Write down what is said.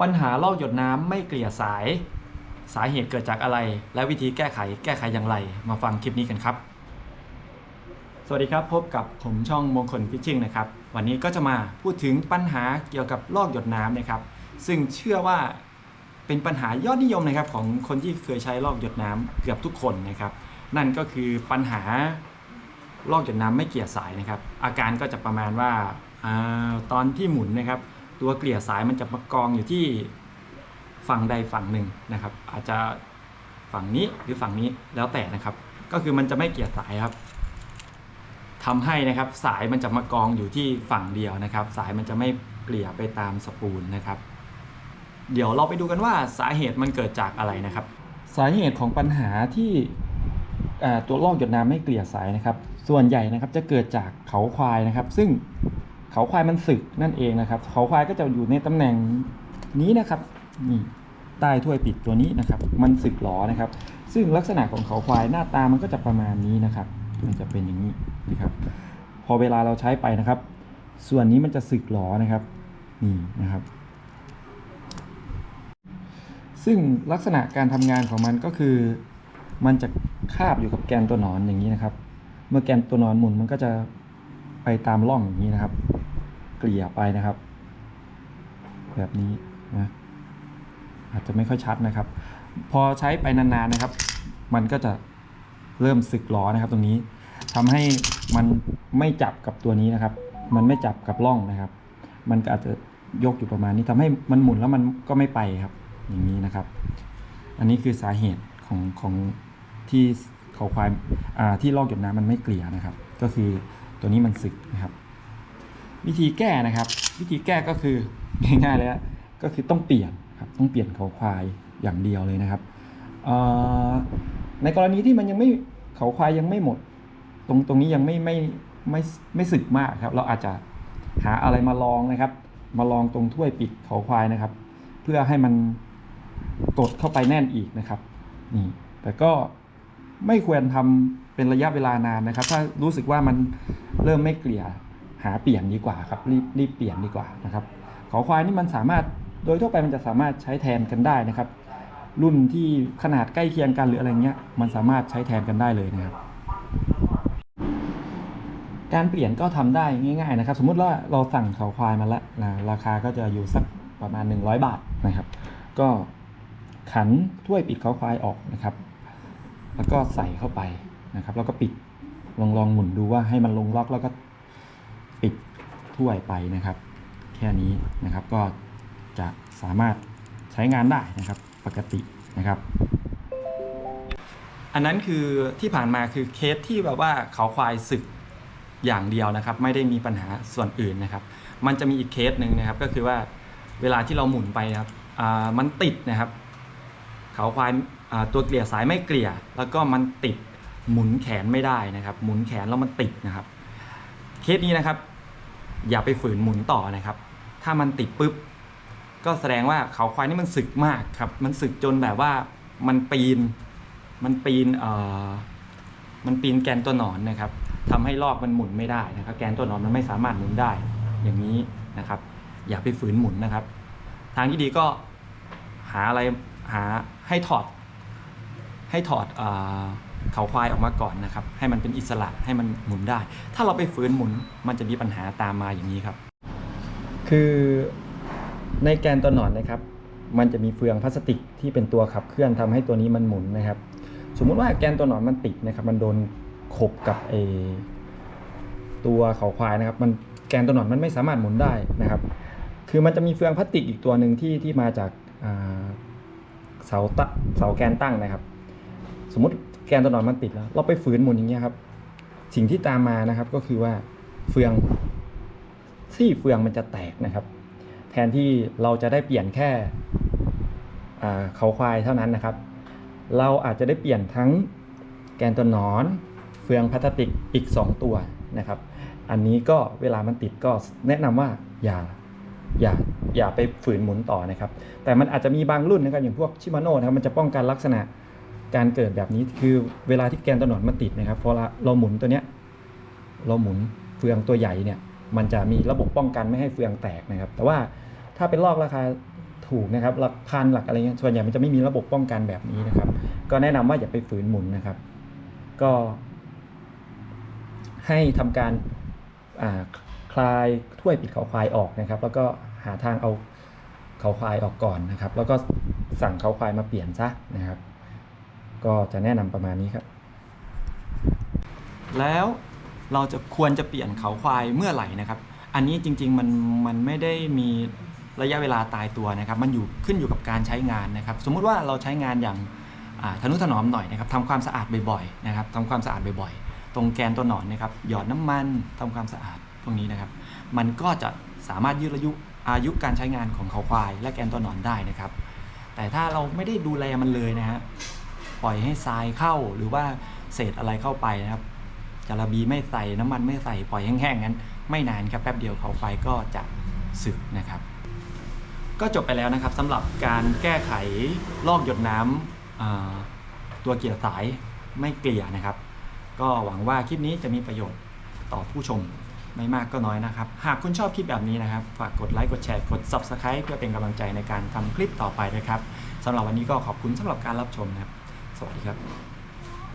ปัญหาลอกหยดน้ำไม่เกลี่ยสาย สาเหตุเกิดจากอะไร และวิธีแก้ไขแก้ไขอย่างไร มาฟังคลิปนี้กันครับ สวัสดีครับพบกับผมช่องมงคลฟิชชิ่งนะครับ วันนี้ก็จะมาพูดถึงปัญหาเกี่ยวกับลอกหยดน้ำนะครับ ซึ่งเชื่อว่าเป็นปัญหายอดนิยมนะครับของคนที่เคยใช้ลอกหยดน้ำเกือบทุกคนนะครับ นั่นก็คือปัญหาลอกหยดน้ำไม่เกลี่ยสายนะครับ อาการก็จะประมาณว่าอาตอนที่หมุนนะครับ ตัวเกลี่ยสายมันจะมากองอยู่ที่ฝั่งใดฝั่งหนึ่งนะครับ อาจจะฝั่งนี้หรือฝั่งนี้แล้วแต่นะครับ ก็คือมันจะไม่เกลี่ยสายครับทำให้นะครับสายมันจะมากองอยู่ที่ฝั่งเดียวนะครับ สายมันจะไม่เกลี่ยไปตามสปูลนะครับ เดี๋ยวเราไปดูกันว่าสาเหตุมันเกิดจากอะไรนะครับ สาเหตุของปัญหาที่ตัวลอกหยดน้ำไม่เกลี่ยสายนะครับ ส่วนใหญ่นะครับจะเกิดจากเขาควายนะครับ ซึ่ง เขาควายมันสึกนั่นเองนะครับ เขาควายก็จะอยู่ในตำแหน่งนี้นะครับนี่ใต้ถ้วยปิดตัวนี้นะครับ มันสึกหรอนะครับ ซึ่งลักษณะของเขาควายหน้าตามันก็จะประมาณนี้นะครับ มันจะเป็นอย่างนี้นะครับ พอเวลาเราใช้ไปนะครับ ส่วนนี้มันจะสึกหรอนะครับนี่นะครับ ซึ่งลักษณะการทำงานของมันก็คือ มันจะคาบอยู่กับแกนตัวหนอนอย่างนี้นะครับ เมื่อแกนตัวหนอนหมุนมันก็จะไปตามร่องอย่างนี้นะครับ เกลี่ยไปนะครับ แบบนี้นะอาจจะไม่ค่อยชัดนะครับ พอใช้ไปนานๆนะครับ มันก็จะเริ่มสึกหรอนะครับตรงนี้ทำให้มันไม่จับกับตัวนี้นะครับ มันไม่จับกับร่องนะครับ มันก็อาจจะยกอยู่ประมาณนี้ทำให้มันหมุนแล้วมันก็ไม่ไปครับ อย่างนี้นะครับ อันนี้คือสาเหตุของของที่เขาควายที่ลอกหยดน้ำมันไม่เกลี่ยนะครับ ก็คือตัวนี้มันสึกนะครับ วิธีแก้นะครับ วิธีแก้ก็คือง่ายๆเลยอะก็คือต้องเปลี่ยนครับต้องเปลี่ยนเขาควายอย่างเดียวเลยนะครับในกรณีที่มันยังไม่เขาควายยังไม่หมด ตรงตรงนี้ยังไม่ไม่ไม่ไม่สึกมากครับ เราอาจจะหาอะไรมาลองนะครับ มาลองตรงถ้วยปิดเขาควายนะครับ เพื่อให้มันกดเข้าไปแน่นอีกนะครับนี่แต่ก็ไม่ควรทำเป็นระยะเวลานานนะครับ ถ้ารู้สึกว่ามันเริ่มไม่เกลี่ย หาเปลี่ยนดีกว่าครับรีบรีบเปลี่ยนดีกว่านะครับเขาควายนี่มันสามารถโดยทั่วไปมันจะสามารถใช้แทนกันได้นะครับ รุ่นที่ขนาดใกล้เคียงกันหรืออะไรเงี้ยมันสามารถใช้แทนกันได้เลยนะครับ การเปลี่ยนก็ทำได้ง่าย ๆนะครับ สมมุติว่าเราสั่งเขาควายมาแล้วนะราคาก็จะอยู่สักประมาณ 100 บาทนะครับ ก็ขันถ้วยปิดเขาควายออกนะครับ แล้วก็ใส่เข้าไปนะครับ แล้วก็ปิดลองลองหมุนดูว่าให้มันลงล็อกแล้วก็ ถ้วยไปนะครับ แค่นี้นะครับก็จะสามารถใช้งานได้นะครับปกตินะครับ อันนั้นคือที่ผ่านมาคือเคสที่แบบว่าเขาควายสึกอย่างเดียวนะครับ ไม่ได้มีปัญหาส่วนอื่นนะครับ มันจะมีอีกเคสหนึ่งนะครับ ก็คือว่าเวลาที่เราหมุนไปนะครับมันติดนะครับ เขาควายตัวเกลี่ยสายไม่เกลี่ย แล้วก็มันติดหมุนแขนไม่ได้นะครับ หมุนแขนแล้วมันติดนะครับ เคสนี้นะครับ อย่าไปฝืนหมุนต่อนะครับ ถ้ามันติดปุ๊บ ก็แสดงว่าเขาควายนี่มันสึกมากครับ มันสึกจนแบบว่ามันปีน มันปีนเอ่อมันปีนแกนตัวหนอนนะครับทำให้ลอกมันหมุนไม่ได้นะครับ แกนตัวหนอนมันไม่สามารถหมุนได้ อย่างนี้นะครับ อย่าไปฝืนหมุนนะครับ ทางที่ดีก็หาอะไรหาให้ถอด ให้ถอดเออ เขาควายออกมาก่อนนะครับ ให้มันเป็นอิสระให้มันหมุนได้ ถ้าเราไปฝืนหมุนมันจะมีปัญหาตามมาอย่างนี้ครับ คือในแกนตัวหนอนนะครับ มันจะมีเฟืองพลาสติกที่เป็นตัวขับเคลื่อนทำให้ตัวนี้มันหมุนนะครับ สมมุติว่าแกนตัวหนอนมันติดนะครับ มันโดนขบกับเอตัวเขาควายนะครับ มันแกนตัวหนอนมันไม่สามารถหมุนได้นะครับ คือมันจะมีเฟืองพลาสติกอีกตัวหนึ่งที่ที่มาจากเสาตะเสาแกนตั้งนะครับ สมมติ แกนตัวหนอนมันติดแล้ว เราไปฝืนหมุนอย่างเงี้ยครับ สิ่งที่ตามมานะครับก็คือว่าเฟืองซี่เฟืองมันจะแตกนะครับ แทนที่เราจะได้เปลี่ยนแค่เขาควายเท่านั้นนะครับ เราอาจจะได้เปลี่ยนทั้งแกนตัวหนอน เฟืองพลาสติกอีก 2 ตัวนะครับ อันนี้ก็เวลามันติดก็แนะนำว่าอย่าอย่าอย่าไปฝืนหมุนต่อนะครับ แต่มันอาจจะมีบางรุ่นนะครับอย่างพวกชิมาโน่นะครับมันจะป้องกันลักษณะ การเกิดแบบนี้คือเวลาที่แกนตัวหนอนมันติดนะครับพอเราเราหมุนตัวเนี้ยเราหมุนเฟืองตัวใหญ่เนี่ยมันจะมีระบบป้องกันไม่ให้เฟืองแตกนะครับ แต่ว่าถ้าเป็นลอกราคาถูกนะครับหลักพันหลักอะไรเงี้ยส่วนใหญ่มันจะไม่มีระบบป้องกันแบบนี้นะครับ ก็แนะนำว่าอย่าไปฝืนหมุนนะครับ ก็ ให้ทำการคลายถ้วยปิดเขาควายออกนะครับ แล้วก็หาทางเอาเขาควายออกก่อนนะครับ แล้วก็สั่งเขาควายมาเปลี่ยนซะนะครับ ก็จะแนะนำประมาณนี้ครับ แล้วเราจะควรจะเปลี่ยนเขาควายเมื่อไหร่นะครับ อันนี้จริงๆมันมันไม่ได้มีระยะเวลาตายตัวนะครับ มันอยู่ขึ้นอยู่กับการใช้งานนะครับ สมมุติว่าเราใช้งานอย่างอ่าทนุถนอมหน่อยนะครับทำความสะอาดบ่อยๆนะครับทำความสะอาดบ่อยๆ ตรงแกนตัวหนอนนะครับหยอดน้ำมันทำความสะอาดพวกนี้นะครับ มันก็จะสามารถยืดอายุอายุการใช้งานของเขาควาย และแกนตัวหนอนได้นะครับ แต่ถ้าเราไม่ได้ดูแลมันเลยนะฮะ ปล่อยให้ทรายเข้าหรือว่าเศษอะไรเข้าไปนะครับจาระบีไม่ใส่น้ำมันไม่ใส่ปล่อยแห้งๆงั้น ไม่นานครับแป๊บเดียวเขาไฟก็จะสึกนะครับ ก็จบไปแล้วนะครับสำหรับการแก้ไขลอกหยดน้ำตัวเกลี่ยสายไม่เกลี่ยนะครับ ก็หวังว่าคลิปนี้จะมีประโยชน์ต่อผู้ชมไม่มากก็น้อยนะครับ หากคุณชอบคลิปแบบนี้นะครับ ฝากกดไลค์กดแชร์กด Subscribe เพื่อเป็นกำลังใจในการทำคลิปต่อไปนะครับสำหรับวันนี้ก็ขอบคุณสำหรับการรับชมนะครับ สวัสดีครับ